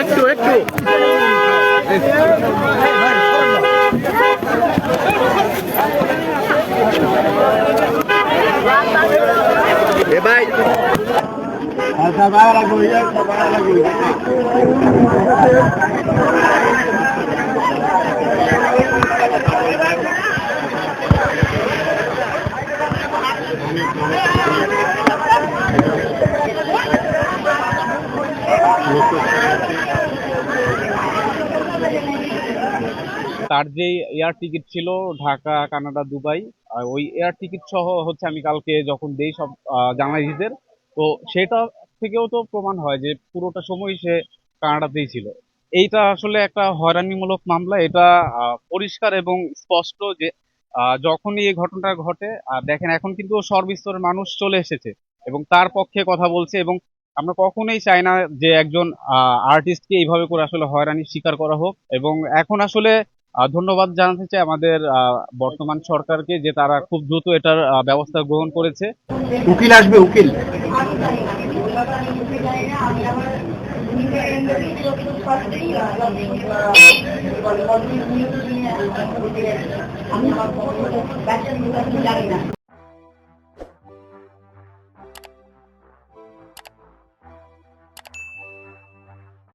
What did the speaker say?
একটু একটু এ তার যে এয়ার টিকিট ছিল ঢাকা কানাডা দুবাই ওই এয়ার টিকিট সহ হচ্ছে আমি কালকে যখন দেই সব জার্নালিস্টদের, তো সেটা থেকেও তো প্রমাণ হয় যে পুরোটা সময় সে কানাডাতেই ছিল। এইটা আসলে একটা হয়রানিমূলক মামলা। এটা পরিষ্কার এবং স্পষ্ট যে যখনই এই ঘটনাটা ঘটে, আর দেখেন এখন কিন্তু সর্বস্তরের মানুষ চলে এসেছে এবং তার পক্ষে কথা বলছে এবং আমরা কখনোই চাই না যে একজন আর্টিস্টকে এইভাবে করে আসলে হয়রানির শিকার করা হোক। এবং এখন আসলে ধন্যবাদ জানাতে চাই আমাদের আহ, বর্তমান সরকারকে যে তারা খুব দ্রুত এটার ব্যবস্থা গ্রহণ করেছে। উকিল আসবে উকিল। আমি আমার জানি না।